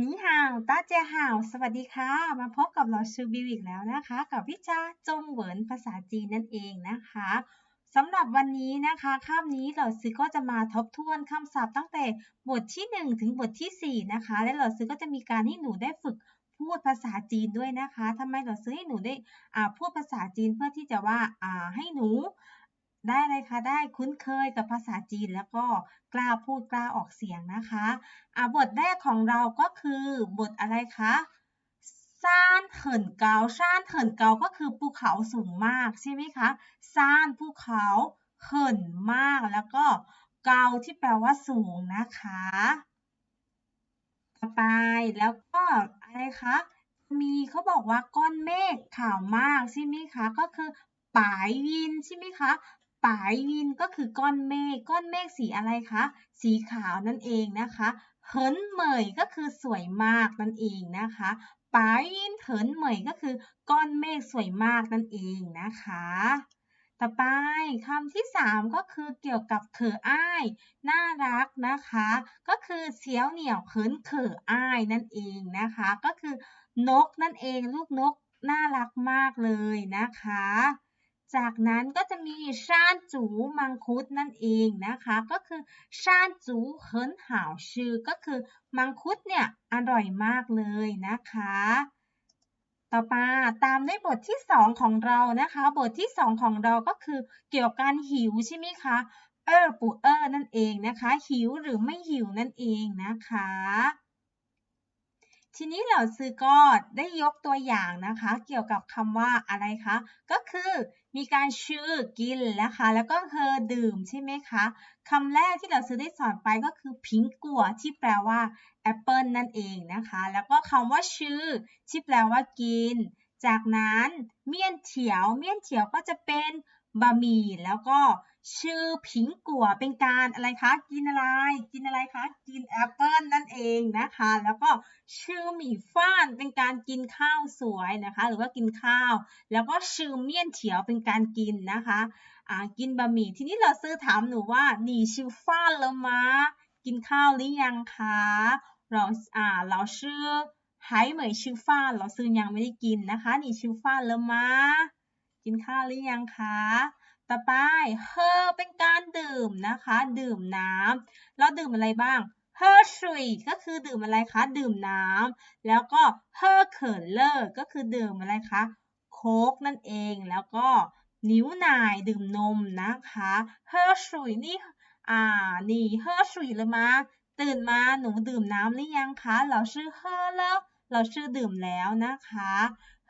นีฮาวตาเจียฮาว สวัสดีค่ะ มาพบกับเราชูบิวอีกแล้วนะคะ กับวิชาจงเหวินภาษาจีนนั่นเองนะคะสำหรับวันนี้นะคะคาบนี้เราซื้อก็จะมาทบทวนคำศัพท์ตั้งแต่บทที่ 1 ถึงบทที่ 4 นะคะ และเราซื้อก็จะมีการให้หนูได้ฝึกพูดภาษาจีนด้วยนะคะทำไมเราซื้อให้หนูได้พูดภาษาจีนเพื่อที่จะว่าให้หนู ได้เลยค่ะ ได้คุ้นเคยกับภาษาจีนแล้วก็กล้าพูดกล้าออกเสียงนะคะอ่าบทแรกของเราก็คือบทอะไรคะซานเหินเกาซานเหินเกาก็คือภูเขาสูงมากใช่ไหมคะซานภูเขาเหินมากแล้วก็เกาที่แปลว่าสูงนะคะ ต่อไปแล้วก็อะไรคะมีเขาบอกว่าก้อนเมฆขาวมากใช่ไหมคะ ก็คือปายวินใช่ไหมคะ ปายวินก็คือก้อนเมฆก้อนเมฆสีอะไรคะ สีขาวนั่นเองนะคะเหินเหมยก็คือสวยมากนั่นเองนะคะปายวินเหินเหมยก็คือก้อนเมฆสวยมากนั่นเองนะคะ ต่อไปคำที่ 3 ก็คือเกี่ยวกับเขออ้ายน่ารักนะคะ ก็คือเสียวเหนียวเขินเขออ้ายนั่นเองนะคะ ก็คือนกนั่นเองลูกนกน่ารักมากเลยนะคะ จากนั้นก็จะมีชานจูมังคุดนั่นเองนะคะ ก็คือชานจูเฮินหาวชื่อก็คือมังคุดเนี่ยอร่อยมากเลยนะคะ ต่อมาตามด้วยบทที่ 2 ของเรานะคะ บทที่ 2 ของเราก็คือเกี่ยวกับการหิวใช่ไหมคะเออปูเออนั่นเองนะคะ หิวหรือไม่หิวนั่นเองนะคะ ทีนี้เหล่าซื้อก็ได้ยกตัวอย่างนะคะ เกี่ยวกับคำว่าอะไรคะ ก็คือมีการชื่อกินนะคะ แล้วก็เธอดื่มใช่ไหมคะคำแรกที่เราซื้อได้สอนไปก็คือพิงกัวที่แปลว่าแอปเปิลนั่นเองนะคะ แล้วก็คำว่าชื่อที่แปลว่ากิน จากนั้นเมี่ยนเถียว เมี่ยนเถียวก็จะเป็นบะหมี่แล้วก็ชื่อผิงกัวเป็นการอะไรคะ กินอะไร กินอะไรคะ กินแอปเปิลนั่นเองนะคะ แล้วก็ชื่อหมี่ฟ้านเป็นการกินข้าวสวยนะคะ หรือว่ากินข้าว แล้วก็ชื่อเมี่ยนเถียวเป็นการกินนะคะอ่ากินบะหมี่ทีนี้เราซื้อถามหนูว่าหนีชื่อฟ้านแล้วมากินข้าวหรือยังคะเราอ่าเราชื่อ หายเหมยชื่อฟ้านเราซื้อยังไม่ได้กินนะคะ นี่ชื่อฟ้านแล้วมากินข้าวหรือยังคะ ต่อไปเฮอเป็นการดื่มนะคะ ดื่มน้ำเราดื่มอะไรบ้างเฮอร์ชุยก็คือดื่มอะไรคะ ดื่มน้ำแล้วก็เฮอร์เขินเลอร์ก็คือดื่มอะไรคะ โค้กนั่นเอง แล้วก็นิ้วนายดื่มนมนะคะเฮอร์ชุยนี่อ่านี่เฮอร์ชุยเลยมาตื่นมาหนูดื่มน้ำหรือยังคะเราชื่อเฮอร์แล้ว เราชื่อดื่มแล้วนะคะ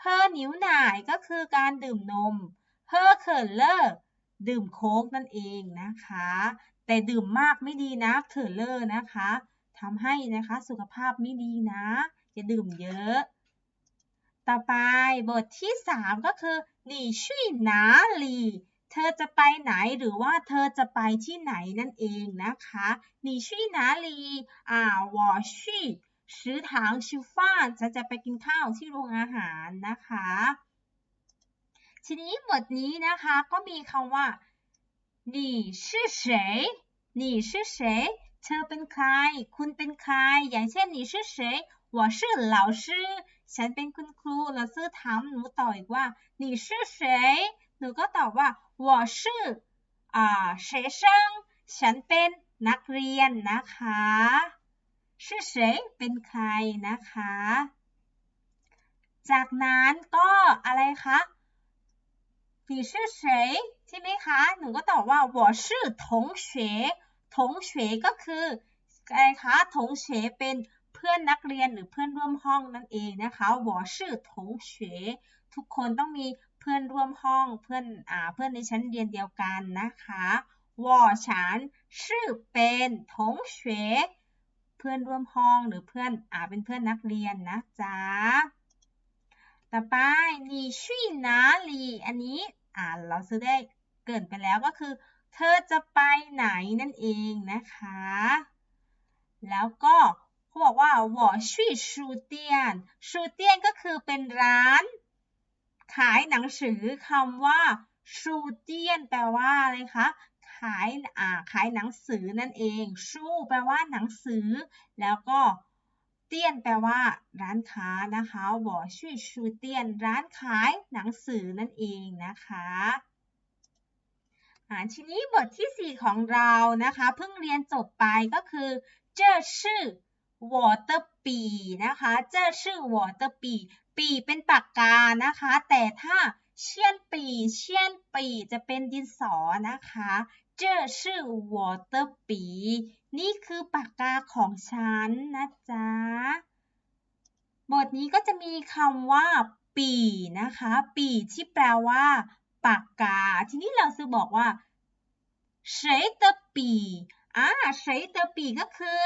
เฮอนิ้วหน่ายก็คือการดื่มนมเฮอเขินเลอร์ดื่มโค้กนั่นเองนะคะ แต่ดื่มมากไม่ดีนะเขินเลอร์นะคะทำให้นะคะสุขภาพไม่ดีนะอย่าดื่มเยอะ ต่อไปบทที่ 3 ก็คือหนีชี่หนาหลีเธอจะไปไหนหรือว่าเธอจะไปที่ไหนนั่นเองนะคะหนีชี่หนาหลีอ่าวอชี่ ซื้อถางชิฟ้านจะจะไปกินข้าวที่โรงอาหารนะคะ ทีนี้บทนี้นะคะก็มีคำว่า你是谁你是谁เธอเป็นใคร คุณเป็นใคร อย่างเช่น你是谁我是老师ฉันเป็นคุณครูเราซื้อถามหนูต่ออีกว่า你是谁หนูก็ตอบว่า我是อ่า学生ฉันเป็นนักเรียนนะคะ ชื่อเฉยเป็นใครนะคะ จากนั้นก็อะไรคะ你是谁ใช่ไหมคะ หนูก็ตอบว่า我是同学同学ก็คืออะไรคะ同学เป็นเพื่อนนักเรียนหรือเพื่อนร่วมห้องนั่นเองนะคะ我是同学ทุกคนต้องมีเพื่อนร่วมห้องเพื่อนอ่าเพื่อนในชั้นเรียนเดียวกันนะคะ我ฉันชื่อเป็น同学 เพื่อนร่วมห้องหรือเพื่อนอ่าเป็นเพื่อนนักเรียนนะจ๊ะต่อไปนี่ชื่อนาลีอันนี้อ่าเราซื้อได้เกินไปแล้วก็คือ เธอจะไปไหนนั่นเองนะคะ แล้วก็เขาบอกว่าหวอชี่ชูเตียนชูเตียนก็คือเป็นร้าน ขายหนังสือคำว่าชูเตียนแปลว่าอะไรคะายอาขายหนังสือนั่นเอง ชู่แปลว่าหนังสือ แล้วก็เตี้ยนแปลว่า ร้านค้านะคะบอชื่อชูเตี้ยน ร้านขายหนังสือนั่นเองนะคะทีนี้บทที่ 4 ของเรานะคะเพิ่งเรียนจบไปก็คือเจอชื่อวอเตอปีนะคะเจอชื่อวอเตอปีปีเป็นปากกานะคะ แต่ถ้าเชียนปีเชียนปีจะเป็นดินสอนะคะ เจอชื่อวอเตอร์ปีนี่คือปากกาของฉันนะจ๊ะ บทนี้ก็จะมีคำว่า ปีนะคะ ปีที่แปลว่า ปากกา ทีนี้เราจะบอกว่าเฉยเตอร์ปีอ่าเฉยเตอร์ปีก็คือ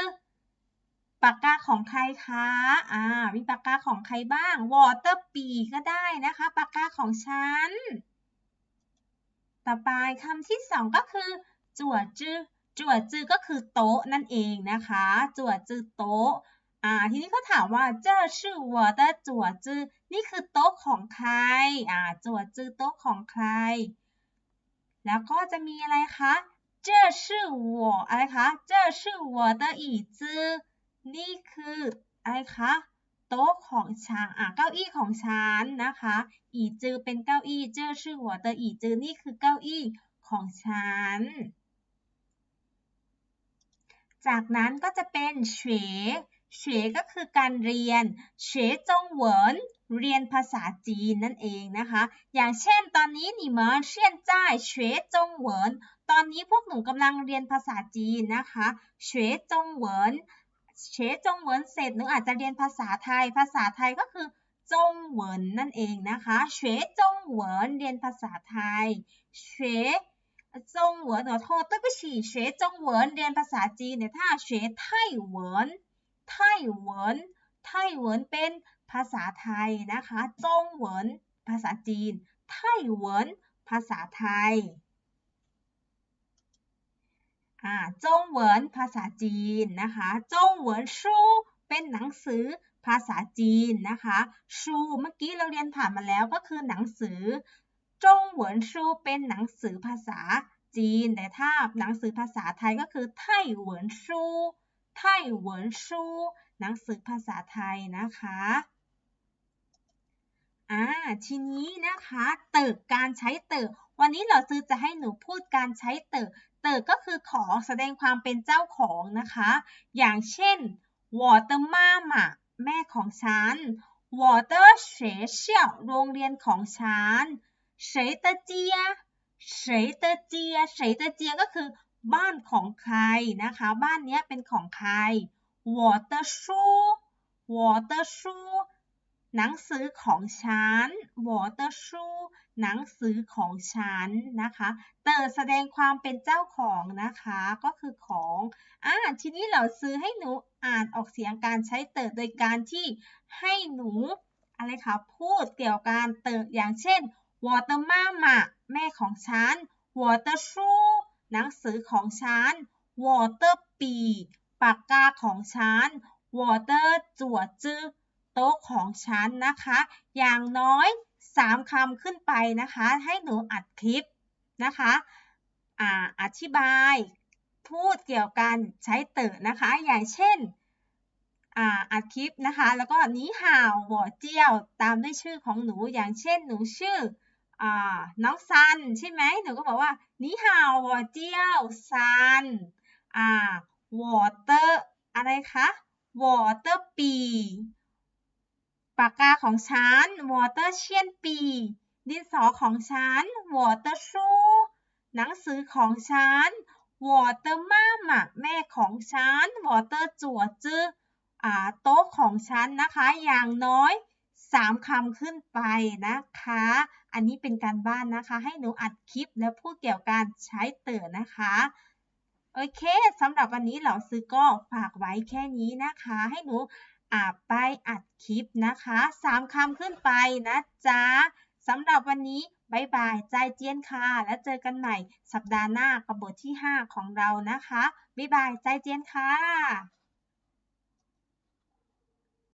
ปากกาของใครคะอ่ามีปากกาของใครบ้างวอเตอร์ปีก็ได้นะคะ ปากกาของฉัน ต่อไปคำที่สองก็คือ จั่วจื้อจั่วจื้อก็คือโต๊ะนั่นเองนะคะ จั่วจื้อโต๊ะอ่าทีนี้เขาถามว่าเจ้าชื่อวอเตอจั่วจื้อนี่คือโต๊ะของใครอ่าจั่วจื้อโต๊ะของใคร แล้วก็จะมีอะไรคะเจ้าชื่อวัวอะไรคะเจ้าชื่อวอเตออีจื้อนี่คืออะไรคะ โต๊ะของฉันอะเก้าอี้ของฉันนะคะอีจือเป็นเก้าอี้เจ้อชื่อหัวเตออีจือนี่คือเก้าอี้ของฉัน จากนั้นก็จะเป็นเฉวเฉวก็คือการเรียนเฉวจงเหวินเรียนภาษาจีนนั่นเองนะคะ อย่างเช่นตอนนี้หนีเหมินเชียนจ้ายเฉวจงเหวิน ตอนนี้พวกหนูกำลังเรียนภาษาจีนนะคะเฉวจงเหวิน เฉจงเหวินเสร็จหนูอาจจะเรียนภาษาไทย ภาษาไทยก็คือจงเหวินนั่นเองนะคะเฉจงเหวินเรียนภาษาไทยเฉจงเหวินขอโทษต้องไปฉี่เฉจงเหวินเรียนภาษาจีนเนี่ยถ้าเฉไทเหวินไทเหวินไทเหวินเป็นภาษาไทยนะคะจงเหวินภาษาจีนไทเหวินภาษาไทย อ่าจงเหวินภาษาจีนนะคะ จงเหวินชูเป็นหนังสือภาษาจีนนะคะ ชูเมื่อกี้เราเรียนผ่านมาแล้วก็คือหนังสือ จงเหวินชูเป็นหนังสือภาษาจีน แต่ถ้าหนังสือภาษาไทยก็คือไทเหวินชูไทเหวินชูหนังสือภาษาไทยนะคะอ่าทีนี้นะคะ ตึกการใช้ตึก วันนี้เราซื้อจะให้หนูพูดการใช้เตอเตอก็คือของแสดงความเป็นเจ้าของนะคะ อย่างเช่น waterma หมาแม่ของฉัน water ร์เฉเชี่โรงเรียนของฉันเฉยเตเจียเฉยเตเจียเฉยเตเก็คือบ้านของใครนะคะ บ้านนี้เป็นของใคร water ร์ชูวอเตอร์ชูหนังสือของฉัน water ร์ชู หนังสือของฉันนะคะเต๋อแสดงความเป็นเจ้าของนะคะ ก็คือของอ่าทีนี้เราซื้อให้หนูอ่านออกเสียงการใช้เต๋อโดยการที่ให้หนูอะไรคะพูดเกี่ยวกับการเต๋ออย่างเช่น water mama แม่ของฉัน water shoe หนังสือของฉัน water ปีปากกาของฉัน water จั่วจื้อโต๊ะของฉันนะคะ อย่างน้อย 3คำขึ้นไปนะคะ ให้หนูอัดคลิปนะคะออธิบายพูดเกี่ยวกันใช้เตินะคะ อย่างเช่นอัดคลิปนะคะ แล้วก็นี้ห่าวหวอเจียวตามด้วยชื่อของหนูอย่างเช่นหนูชื่ออน้องซันใช่ไหมหนูก็บอกว่านี้ห่าวหวอเจียวซันอ่าวอเตอร์อะไรคะวอเตอร์ปี ปากกาของฉันวอเตอร์เชียนปี ดินสอของฉันวอเตอร์ชูหนังสือของฉันวอเตอร์มาหมักแม่ของฉันวอเตอร์จั่วจื้ออ่าโต๊ะของฉันนะคะ อย่างน้อยสามคำขึ้นไปนะคะ อันนี้เป็นการบ้านนะคะ ให้หนูอัดคลิปแล้วพูดเกี่ยวกับการใช้เตือนนะคะ โอเคสำหรับวันนี้เหล่าซื้อก็ฝากไว้แค่นี้นะคะ ให้หนู อาไปอัดคลิปนะคะสามคำขึ้นไปนะจ๊ะสำหรับวันนี้บายบาย ใจเจียนค่ะ แล้วเจอกันใหม่สัปดาห์หน้ากับบทที่ 5 ของเรานะคะบายบาย ใจเจียนค่ะ